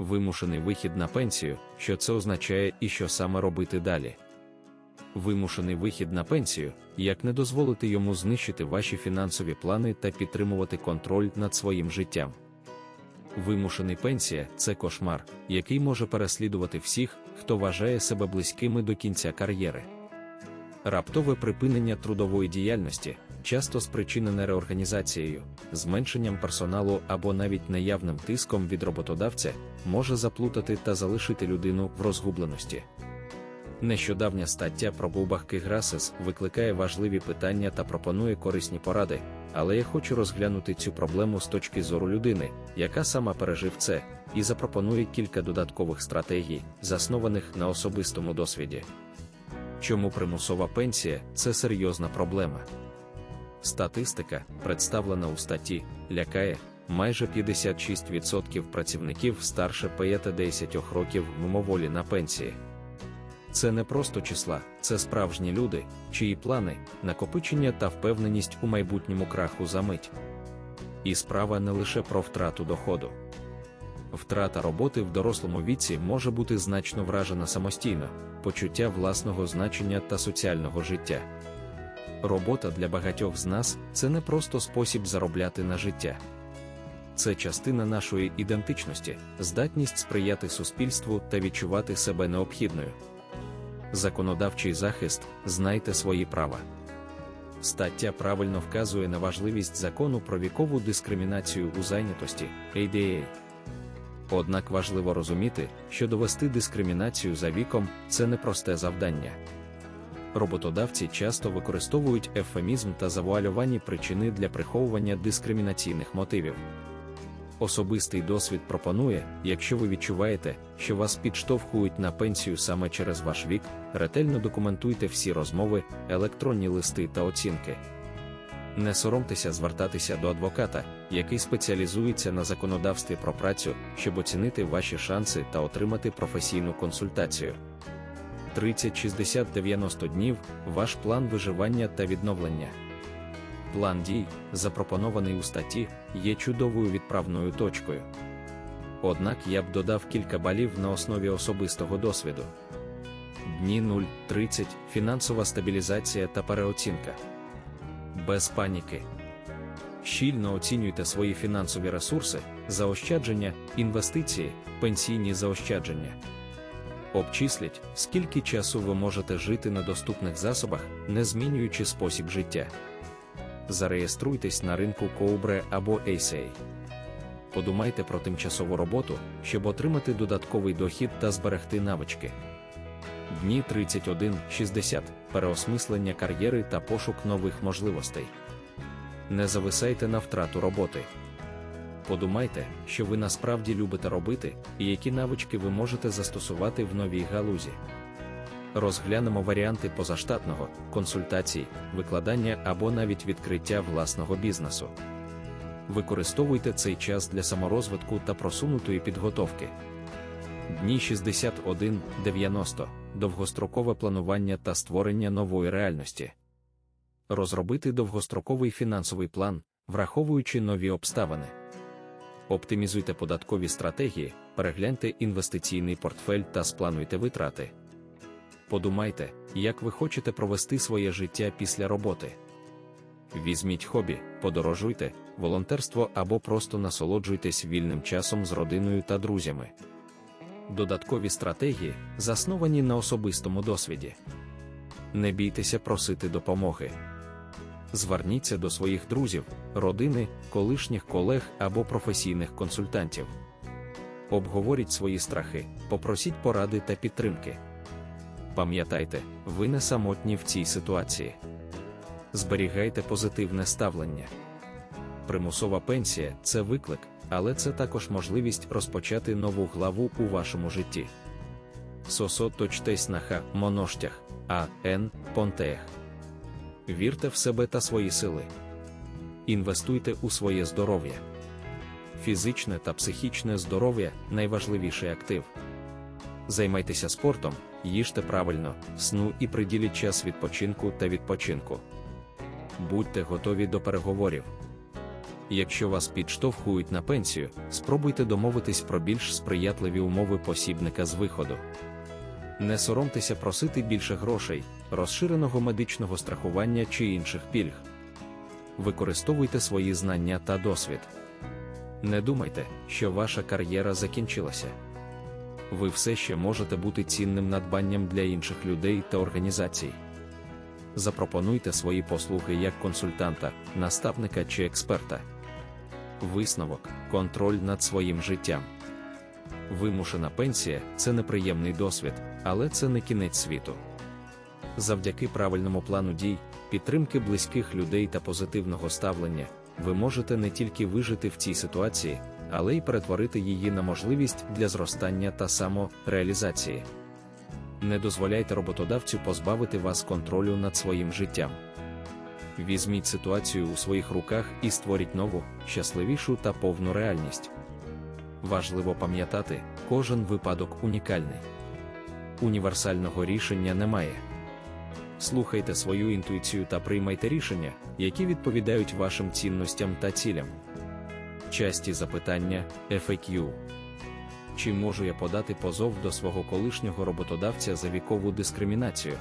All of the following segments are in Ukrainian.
Вимушений вихід на пенсію, що це означає і що саме робити далі. Вимушений вихід на пенсію, як не дозволити йому знищити ваші фінансові плани та підтримувати контроль над своїм життям. Вимушений пенсія це кошмар, який може переслідувати всіх, хто вважає себе близькими до кінця кар'єри. Раптове припинення трудової діяльності, часто спричинене реорганізацією, зменшенням персоналу або навіть наявним тиском від роботодавця, може заплутати та залишити людину в розгубленості. Нещодавня стаття про Бубахки Грасес викликає важливі питання та пропонує корисні поради, але я хочу розглянути цю проблему з точки зору людини, яка сама пережив це, і запропонує кілька додаткових стратегій, заснованих на особистому досвіді. Чому примусова пенсія це серйозна проблема? Статистика, представлена у статті, лякає, майже 56% працівників старше 50 років мимоволі на пенсії. Це не просто числа, це справжні люди, чиї плани, накопичення та впевненість у майбутньому краху за мить. І справа не лише про втрату доходу. Втрата роботи в дорослому віці може бути значно вражена самостійно, почуття власного значення та соціального життя. Робота для багатьох з нас це не просто спосіб заробляти на життя. Це частина нашої ідентичності, здатність сприяти суспільству та відчувати себе необхідною. Законодавчий захист знайте свої права. Стаття правильно вказує на важливість закону про вікову дискримінацію у зайнятості ADA. Однак важливо розуміти, що довести дискримінацію за віком це непросте завдання. Роботодавці часто використовують ефемізм та завуальовані причини для приховування дискримінаційних мотивів. Особистий досвід пропонує, якщо ви відчуваєте, що вас підштовхують на пенсію саме через ваш вік, ретельно документуйте всі розмови, електронні листи та оцінки. Не соромтеся звертатися до адвоката, який спеціалізується на законодавстві про працю, щоб оцінити ваші шанси та отримати професійну консультацію. 30 60 90 днів ваш план виживання та відновлення. План дій, запропонований у статті, є чудовою відправною точкою. Однак я б додав кілька балів на основі особистого досвіду. Дні 0-30 фінансова стабілізація та переоцінка. Без паніки. Щільно оцінюйте свої фінансові ресурси, заощадження, інвестиції, пенсійні заощадження. Обчисліть, скільки часу ви можете жити на доступних засобах, не змінюючи спосіб життя. Зареєструйтесь на ринку Коубре або ASA. Подумайте про тимчасову роботу, щоб отримати додатковий дохід та зберегти навички. Дні 31-60 переосмислення кар'єри та пошук нових можливостей. Не зависайте на втрату роботи. Подумайте, що ви насправді любите робити, і які навички ви можете застосувати в новій галузі. Розглянемо варіанти позаштатного, консультацій, викладання або навіть відкриття власного бізнесу. Використовуйте цей час для саморозвитку та просунутої підготовки. Дні 61-90 довгострокове планування та створення нової реальності. Розробити довгостроковий фінансовий план, враховуючи нові обставини. Оптимізуйте податкові стратегії, перегляньте інвестиційний портфель та сплануйте витрати. Подумайте, як ви хочете провести своє життя після роботи. Візьміть хобі, подорожуйте, волонтерство або просто насолоджуйтесь вільним часом з родиною та друзями. Додаткові стратегії, засновані на особистому досвіді. Не бійтеся просити допомоги. Зверніться до своїх друзів, родини, колишніх колег або професійних консультантів. Обговоріть свої страхи, попросіть поради та підтримки. Пам'ятайте, ви не самотні в цій ситуації. Зберігайте позитивне ставлення. Примусова пенсія це виклик, але це також можливість розпочати нову главу у вашому житті. Сосо точтесь на ха моноштях, а н понтех. Вірте в себе та свої сили. Інвестуйте у своє здоров'я. Фізичне та психічне здоров'я найважливіший актив. Займайтеся спортом, їжте правильно, сну і приділіть час відпочинку та відпочинку. Будьте готові до переговорів. Якщо вас підштовхують на пенсію, спробуйте домовитись про більш сприятливі умови посібника з виходу. Не соромтеся просити більше грошей, розширеного медичного страхування чи інших пільг. Використовуйте свої знання та досвід. Не думайте, що ваша кар'єра закінчилася. Ви все ще можете бути цінним надбанням для інших людей та організацій. Запропонуйте свої послуги як консультанта, наставника чи експерта. Висновок контроль над своїм життям. Вимушена пенсія це неприємний досвід, але це не кінець світу. Завдяки правильному плану дій, підтримки близьких людей та позитивного ставлення, ви можете не тільки вижити в цій ситуації, але й перетворити її на можливість для зростання та самореалізації. Не дозволяйте роботодавцю позбавити вас контролю над своїм життям. Візьміть ситуацію у своїх руках і створіть нову, щасливішу та повну реальність. Важливо пам'ятати, кожен випадок унікальний. Універсального рішення немає. Слухайте свою інтуїцію та приймайте рішення, які відповідають вашим цінностям та цілям. Часті запитання FAQ. Чи можу я подати позов до свого колишнього роботодавця за вікову дискримінацію?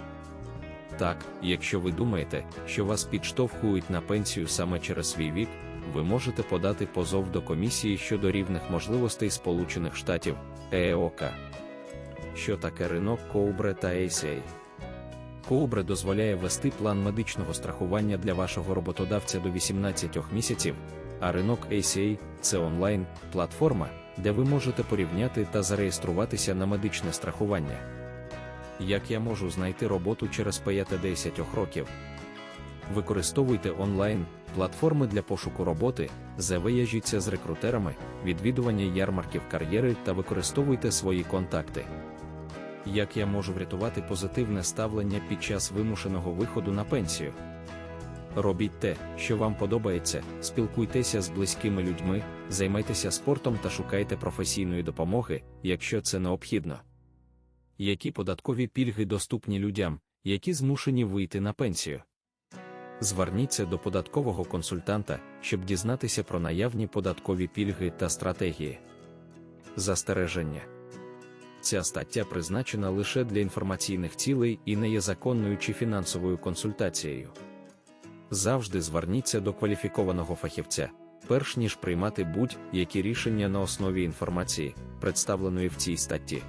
Так, якщо ви думаєте, що вас підштовхують на пенсію саме через свій вік, ви можете подати позов до комісії щодо рівних можливостей Сполучених Штатів ЕОК. Що таке ринок Коубре та ACA? Коубре дозволяє вести план медичного страхування для вашого роботодавця до 18 місяців, а ринок ACA – це онлайн-платформа, де ви можете порівняти та зареєструватися на медичне страхування. Як я можу знайти роботу через 5 років? Використовуйте онлайн платформи для пошуку роботи, завияжіться з рекрутерами, відвідування ярмарків кар'єри та використовуйте свої контакти. Як я можу врятувати позитивне ставлення під час вимушеного виходу на пенсію? Робіть те, що вам подобається, спілкуйтеся з близькими людьми, займайтеся спортом та шукайте професійної допомоги, якщо це необхідно. Які податкові пільги доступні людям, які змушені вийти на пенсію? Зверніться до податкового консультанта, щоб дізнатися про наявні податкові пільги та стратегії. Застереження. Ця стаття призначена лише для інформаційних цілей і не є законною чи фінансовою консультацією. Завжди зверніться до кваліфікованого фахівця, перш ніж приймати будь-які рішення на основі інформації, представленої в цій статті.